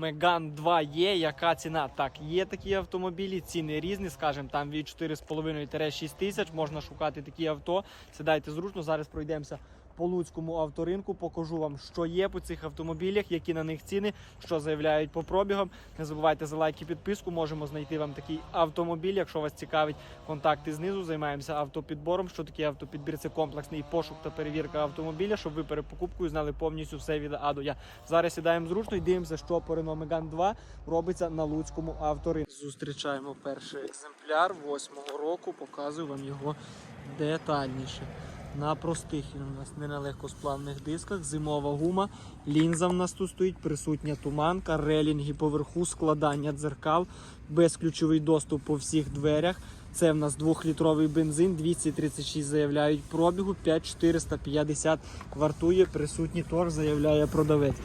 Меган 2 є. Яка ціна? Так, є такі автомобілі, ціни різні, скажімо, там від 4,5-6 тисяч можна шукати такі авто. Сідайте зручно. Зараз пройдемося по Луцькому авторинку. Покажу вам, що є по цих автомобілях, які на них ціни, що заявляють по пробігам. Не забувайте за лайк і підписку. Можемо знайти вам такий автомобіль. Якщо вас цікавить, контакти знизу. Займаємося автопідбором. Що таке автопідбір? Це комплексний пошук та перевірка автомобіля, щоб ви перед покупкою знали повністю все від А до Я. Зараз сідаємо зручно і дивимося, що по Renault Megane 2 робиться на Луцькому авторинку. Зустрічаємо перший екземпляр восьмого року. Показую вам його детальніше. На простих у нас не на легкосплавних дисках, зимова гума, лінза в нас тут стоїть, присутня туманка, релінги поверху, складання дзеркал, безключовий доступ по всіх дверях. Це в нас 2-літровий бензин, 236 заявляють пробігу, 5450 вартує, присутній торг, заявляє продавець.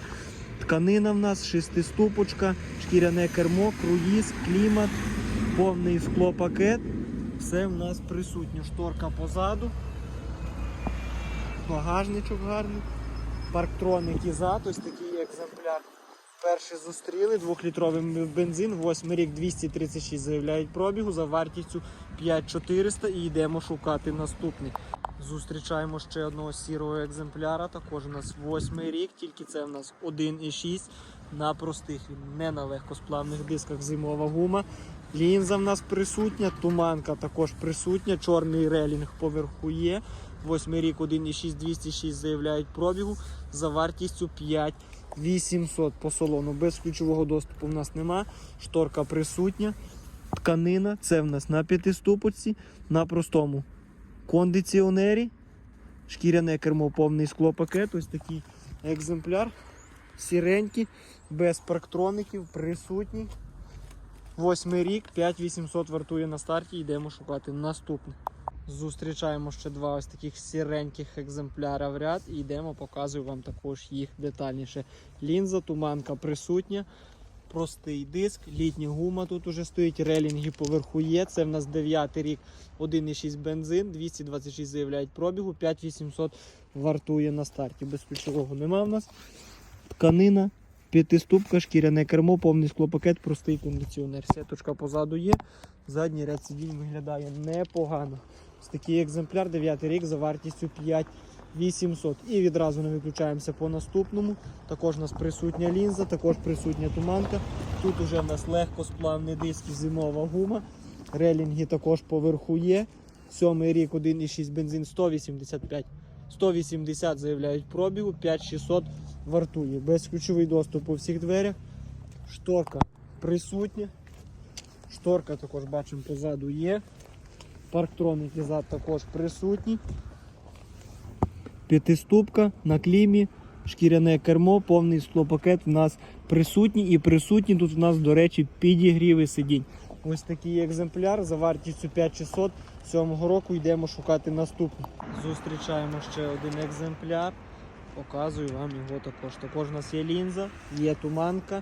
Тканина в нас шестиступочка, шкіряне кермо, круїз, клімат, повний склопакет. Все в нас присутнє. Шторка позаду багажничок гарний, парктроники зад, ось такий екземпляр. Перший зустріли, 2-літровий бензин, 8 рік 236 заявляють пробігу за вартістю 5400 і йдемо шукати наступний. Зустрічаємо ще одного сірого екземпляра, також у нас 8 рік, тільки це в нас 1,6 на простих, не на легкосплавних дисках зимова гума. Лінза в нас присутня, туманка також присутня, чорний релінг поверху є. 8 рік 1,6 206 заявляють пробігу за вартістю 5800 по салону. Без ключового доступу в нас нема. Шторка присутня. Тканина, це в нас на п'ятиступочці, на простому кондиціонері. Шкіряне кермо, повний склопакет. Ось такий екземпляр. Сіренький, без парктроників, присутній. Восьмий рік, 5800 вартує на старті, йдемо шукати наступний. Зустрічаємо ще два ось таких сіреньких екземпляра в ряд і йдемо, показую вам також їх детальніше. Лінза, туманка присутня, простий диск, літня гума тут уже стоїть, релінги поверху є. Це в нас 9 рік, 1,6 бензин, 226 заявляють пробігу, 5800 вартує на старті. Без ключового нема в нас. Тканина, п'ятиступка, шкіряне кермо, повний склопакет, простий кондиціонер. Сеточка позаду є. Задній ряд сидінь виглядає непогано. Ось такий екземпляр, 9 рік за вартістю 5800. І відразу не виключаємося по наступному. Також у нас присутня лінза, також присутня туманка. Тут уже в нас легкосплавний диск і зимова гума. Релінги також поверху є. Сьомий рік 1,6 бензин 185. 180 заявляють пробігу, 5600 вартує. Безключовий доступ у всіх дверях. Шторка присутня. Шторка також бачимо позаду є. Парктроники зад також присутні. П'ятиступка на клімі, шкіряне кермо, повний склопакет в нас присутній і присутні тут у нас, до речі, підігріви сидінь. Ось такий екземпляр за вартістю 5600 7 року йдемо шукати наступний. Зустрічаємо ще один екземпляр. Показую вам його також. Також у нас є лінза, є туманка,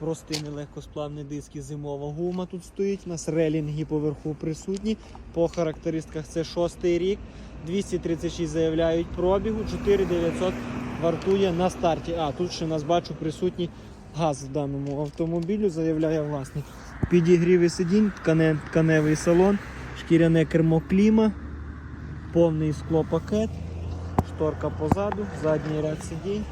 простий нелегкосплавний диск і зимова гума тут стоїть. У нас релінги поверху присутні. По характеристиках це шостий рік. 236 заявляють пробігу, 4900 вартує на старті. А, тут ще нас бачу присутній газ в даному автомобілю, заявляє власник. Підігріви сидінь, ткане, тканевий салон, шкіряне кермо кліма, повний склопакет, шторка позаду, задній ряд сидінь.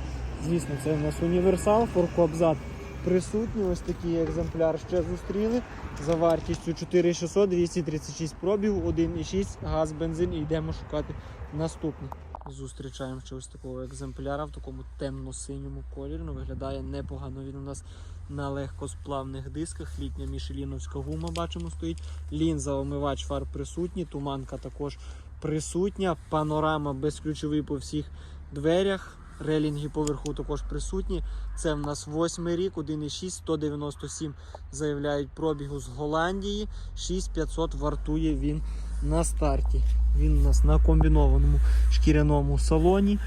Звісно, це у нас універсал, форкоп зад присутній. Ось такий екземпляр ще зустріли. За вартістю 4600, 236 пробігу, 1,6 газ, бензин і йдемо шукати наступний. Зустрічаємо ще ось такого екземпляра в такому темно-синьому кольорі. Ну, виглядає непогано. Він у нас на легкосплавних дисках. Літня мішеліновська гума бачимо стоїть. Лінза, омивач фар присутні, туманка також присутня. Панорама безключовий по всіх дверях. Релінги поверху також присутні. Це в нас восьмий рік, 1,6, 197 заявляють пробігу з Голландії. 6500 вартує він на старті. Він у нас на комбінованому шкіряному салоні.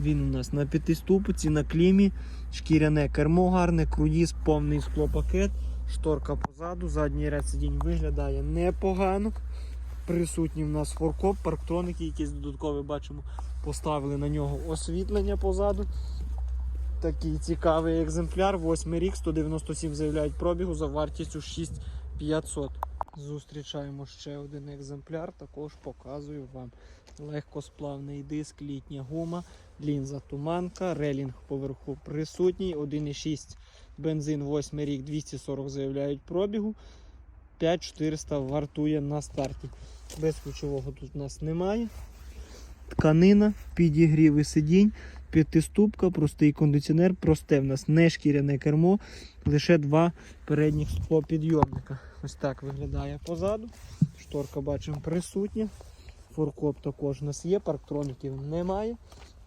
Він у нас на п'ятиступиці, на клімі, шкіряне кермо гарне, круїз, повний склопакет, шторка позаду, задній ряд сидінь виглядає непогано. Присутні в нас форкоп, парктроники, якісь додаткові бачимо, поставили на нього освітлення позаду. такий цікавий екземпляр. Восьмий рік, 197 заявляють пробігу за вартістю 6500. Зустрічаємо ще один екземпляр. Також показую вам легкосплавний диск, літня гума, лінза туманка, релінг поверху присутній. 1,6 бензин, 8 рік, 240 заявляють пробігу. 5400 вартує на старті. Без ключового тут у нас немає. Тканина, підігріви сидінь, п'ятиступка, простий кондиціонер, просте в нас не шкіряне кермо, лише два передніх склопідйомника. Ось так виглядає позаду. Шторка бачимо присутня. Форкоп також у нас є, парктроніків немає.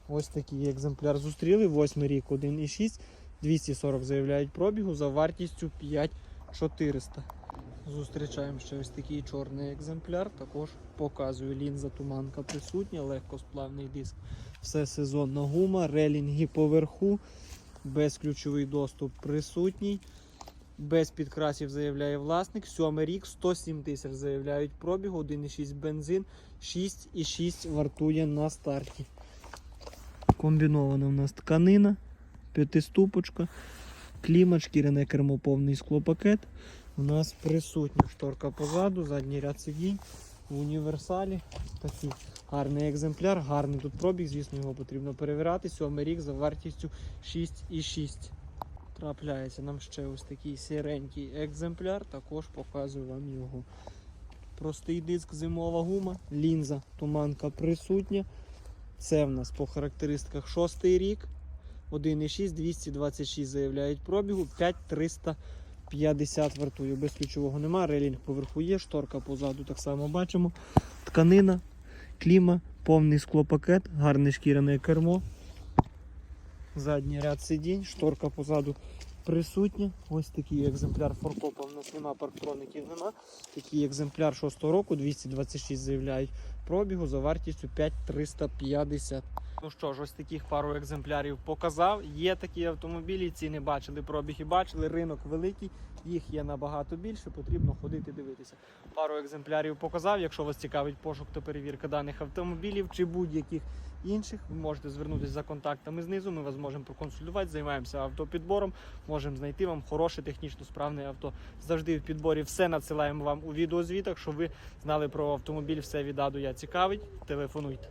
Ось такий екземпляр зустріли. 8 рік 1,6, 240 заявляють пробігу за вартістю 5400. Зустрічаємо ще ось такий чорний екземпляр. Також показую лінза туманка присутня, легкосплавний диск. Все сезонна гума, релінги поверху, безключовий доступ присутній. Без підкрасів заявляє власник. Сьомий рік, 107 тисяч заявляють пробігу, 1,6 бензин, 6,6 вартує на старті. Комбінована у нас тканина, п'ятиступочка, клімат, шкіряне кермо, повний склопакет. У нас присутня шторка позаду, задній ряд сидінь в універсалі. Такий гарний екземпляр, гарний тут пробіг, звісно, його потрібно перевіряти. Сьомий рік за вартістю 6,6. Трапляється нам ще ось такий сіренький екземпляр, також показую вам його. Простий диск, зимова гума, лінза, туманка присутня. Це в нас по характеристиках шостий рік. 1,6, 226 заявляють пробігу, 5350 вартую, Без ключового нема, релінг поверху є, шторка позаду так само бачимо. Тканина, кліма, повний склопакет, гарне шкіряне кермо. Задній ряд сидінь, шторка позаду присутня. Ось такий екземпляр форкопа. У нас нема парктроників, нема. Такий екземпляр 6 року, 226 заявляють пробігу за вартістю 5350. Ну що ж, ось таких пару екземплярів показав. Є такі автомобілі, ціни бачили, пробіги бачили, ринок великий, їх є набагато більше, потрібно ходити дивитися. Пару екземплярів показав. Якщо вас цікавить пошук та перевірка даних автомобілів чи будь-яких інших, ви можете звернутися за контактами знизу. Ми вас можемо проконсультувати, займаємося автопідбором, можемо знайти вам хороше технічно справне авто. Завжди в підборі все надсилаємо вам у відеозвітах, щоб ви знали про автомобіль, все від А Я цікавить. Телефонуйте.